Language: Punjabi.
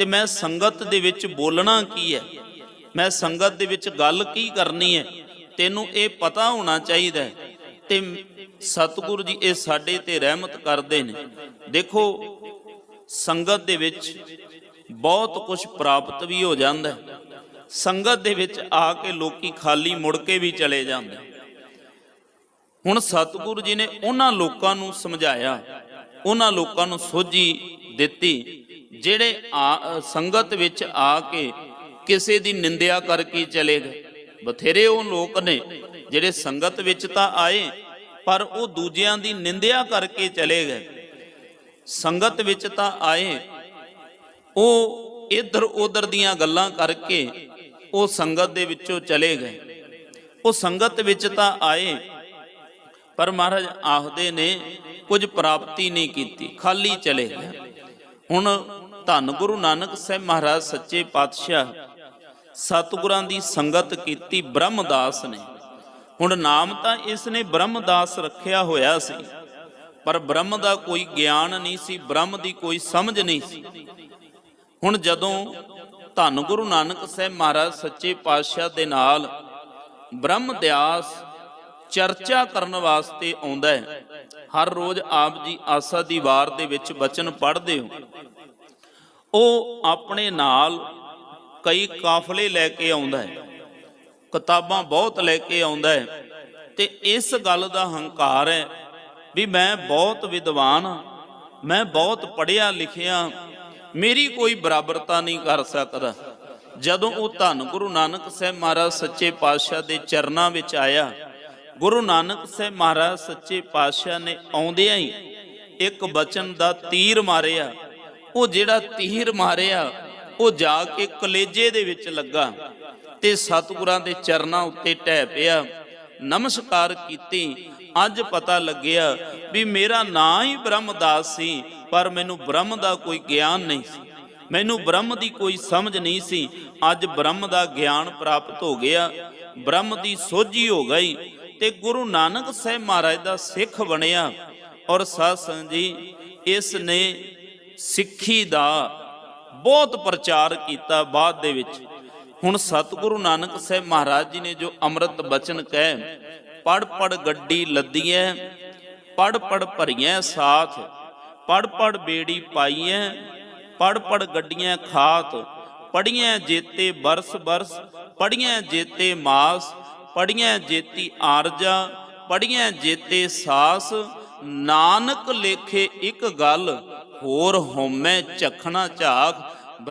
ਤੇ ਮੈਂ ਸੰਗਤ ਦੇ ਵਿੱਚ ਬੋਲਣਾ ਕੀ ਹੈ? ਮੈਂ ਸੰਗਤ ਦੇ ਵਿੱਚ ਗੱਲ ਕੀ ਕਰਨੀ ਹੈ? ਤੈਨੂੰ ਇਹ ਪਤਾ ਹੋਣਾ ਚਾਹੀਦਾ ਹੈ ਤੇ ਸਤਿਗੁਰੂ ਜੀ ਇਹ ਸਾਡੇ ਤੇ ਰਹਿਮਤ ਕਰਦੇ ਨੇ। ਦੇਖੋ, ਸੰਗਤ ਦੇ ਵਿੱਚ ਬਹੁਤ ਕੁਝ ਪ੍ਰਾਪਤ ਵੀ ਹੋ ਜਾਂਦਾ ਸੰਗਤ ਦੇ ਵਿੱਚ ਆ ਕੇ ਲੋਕੀ ਖਾਲੀ ਮੁੜ ਕੇ ਵੀ ਚਲੇ ਜਾਂਦੇ ਹੁਣ ਸਤਿਗੁਰੂ ਜੀ ਨੇ ਉਹਨਾਂ ਲੋਕਾਂ ਨੂੰ ਸਮਝਾਇਆ, ਉਹਨਾਂ ਲੋਕਾਂ ਨੂੰ ਸੋਝੀ ਦਿੱਤੀ ਜਿਹੜੇ ਆ- ਸੰਗਤ ਵਿੱਚ ਆ ਕੇ ਕਿਸੇ ਦੀ ਨਿੰਦਿਆ ਕਰਕੇ ਚਲੇ ਗਏ। ਬਥੇਰੇ ਉਹ ਲੋਕ ਨੇ ਜਿਹੜੇ ਸੰਗਤ ਵਿੱਚ ਤਾਂ ਆਏ, ਪਰ ਉਹ ਦੂਜਿਆਂ ਦੀ ਨਿੰਦਿਆ ਕਰਕੇ ਚਲੇ ਗਏ। ਸੰਗਤ ਵਿੱਚ ਤਾਂ ਆਏ, ਉਹ ਇੱਧਰ ਉੱਧਰ ਦੀਆਂ ਗੱਲਾਂ ਕਰਕੇ ਉਹ ਸੰਗਤ ਦੇ ਵਿੱਚੋਂ ਚਲੇ ਗਏ। ਉਹ ਸੰਗਤ ਵਿੱਚ ਤਾਂ ਆਏ, ਪਰ ਮਹਾਰਾਜ ਆਖਦੇ ਨੇ, ਕੁਝ ਪ੍ਰਾਪਤੀ ਨਹੀਂ ਕੀਤੀ, ਖਾਲੀ ਚਲੇ ਗਏ। ਹੁਣ ਧੰਨ ਗੁਰੂ ਨਾਨਕ ਸਾਹਿਬ ਮਹਾਰਾਜ ਸੱਚੇ ਪਾਤਸ਼ਾਹ ਸਤਿਗੁਰਾਂ ਦੀ ਸੰਗਤ ਕੀਤੀ ਬ੍ਰਹਮਦਾਸ ਨੇ। ਹੁਣ ਨਾਮ ਤਾਂ ਇਸ ਨੇ ਬ੍ਰਹਮਦਾਸ ਰੱਖਿਆ ਹੋਇਆ ਸੀ, ਪਰ ਬ੍ਰਹਮ ਦਾ ਕੋਈ ਗਿਆਨ ਨਹੀਂ ਸੀ, ਬ੍ਰਹਮ ਦੀ ਕੋਈ ਸਮਝ ਨਹੀਂ ਸੀ। ਹੁਣ ਜਦੋਂ ਧੰਨ ਗੁਰੂ ਨਾਨਕ ਸਾਹਿਬ ਮਹਾਰਾਜ ਸੱਚੇ ਪਾਤਸ਼ਾਹ ਦੇ ਨਾਲ ਬ੍ਰਹਮ ਦਿਆਸ ਚਰਚਾ ਕਰਨ ਵਾਸਤੇ ਆਉਂਦਾ ਹੈ ਹਰ ਰੋਜ਼ ਆਪ ਜੀ ਆਸਾ ਦੀ ਵਾਰ ਦੇ ਵਿੱਚ ਬਚਨ ਪੜ੍ਹਦੇ ਹੋ। ਉਹ ਆਪਣੇ ਨਾਲ ਕਈ ਕਾਫਲੇ ਲੈ ਕੇ ਆਉਂਦਾ ਹੈ, ਕਿਤਾਬਾਂ ਬਹੁਤ ਲੈ ਕੇ ਆਉਂਦਾ ਹੈ ਤੇ ਇਸ ਗੱਲ ਦਾ ਹੰਕਾਰ ਹੈ ਵੀ ਮੈਂ ਬਹੁਤ ਵਿਦਵਾਨ, ਮੈਂ ਬਹੁਤ ਪੜ੍ਹਿਆ ਲਿਖਿਆ, ਮੇਰੀ ਕੋਈ ਬਰਾਬਰਤਾ ਨਹੀਂ ਕਰ ਸਕਦਾ। ਜਦੋਂ ਉਹ ਧੰਨ ਗੁਰੂ ਨਾਨਕ ਸਾਹਿਬ ਮਹਾਰਾਜ ਸੱਚੇ ਪਾਤਸ਼ਾਹ ਦੇ ਚਰਨਾਂ ਵਿੱਚ ਆਇਆ ਗੁਰੂ ਨਾਨਕ ਸਾਹਿਬ ਮਹਾਰਾਜ ਸੱਚੇ ਪਾਤਸ਼ਾਹ ਨੇ ਆਉਂਦਿਆਂ ਹੀ ਇੱਕ ਬਚਨ ਦਾ ਤੀਰ ਮਾਰਿਆ। ਉਹ ਜਿਹੜਾ ਤੀਰ ਮਾਰਿਆ, ਉਹ ਜਾ ਕੇ ਕਲੇਜੇ ਦੇ ਵਿੱਚ ਲੱਗਾ ਤੇ ਸਤਿਗੁਰਾਂ ਦੇ ਚਰਨਾਂ ਉੱਤੇ ਟਹਿ ਪਿਆ। ਨਮਸਕਾਰ ਕੀਤੀ। ਅੱਜ ਪਤਾ ਲੱਗਿਆ ਵੀ ਮੇਰਾ ਨਾਂ ਹੀ ਬ੍ਰਹਮਦਾਸ ਸੀ, ਪਰ ਮੈਨੂੰ ਬ੍ਰਹਮ ਦਾ ਕੋਈ ਗਿਆਨ ਨਹੀਂ ਸੀ। ਮੈਨੂੰ ਬ੍ਰਹਮ ਦੀ ਕੋਈ ਸਮਝ ਨਹੀਂ ਸੀ। ਅੱਜ ਬ੍ਰਹਮ ਦਾ ਗਿਆਨ ਪ੍ਰਾਪਤ ਹੋ ਗਿਆ। ਬ੍ਰਹਮ ਦੀ ਸੋਝੀ ਹੋ ਗਈ। ਤੇ ਗੁਰੂ ਨਾਨਕ ਸਾਹਿਬ ਮਹਾਰਾਜ ਦਾ ਸਿੱਖ ਬਣਿਆ ਔਰ ਸਾਧ ਸੰਗਤ ਜੀ, ਇਸ ਨੇ ਸਿੱਖੀ ਦਾ ਬਹੁਤ ਪ੍ਰਚਾਰ ਕੀਤਾ ਬਾਅਦ ਦੇ ਵਿੱਚ। ਹੁਣ ਸਤਿਗੁਰੂ ਨਾਨਕ ਸਾਹਿਬ ਮਹਾਰਾਜ ਜੀ ਨੇ ਜੋ ਅੰਮ੍ਰਿਤ ਬਚਨ ਕਹਿ ਪੜ ਪੜ ਗੱਡੀ ਲੱਦੀਐ ਪੜ ਪੜ ਭਰੀਐ ਸਾਥ ਪੜ ਪੜ ਬੇੜੀ ਪਾਈਐ ਪੜ ਪੜ ਗੱਡੀਆਂ ਖਾਤ ਪੜੀਆਂ ਜੇਤੇ ਬਰਸ ਬਰਸ ਪੜੀਆਂ ਜੇਤੇ ਮਾਸ ਪੜੀਆਂ ਜੇਤੀ ਆਰਜਾ ਪੜੀਆਂ ਜੇਤੇ ਸਾਸ ਨਾਨਕ ਲੇਖੇ ਇੱਕ ਗੱਲ ਹੋਰ ਹੋਮੈ ਝਖਣਾ ਝਾਕ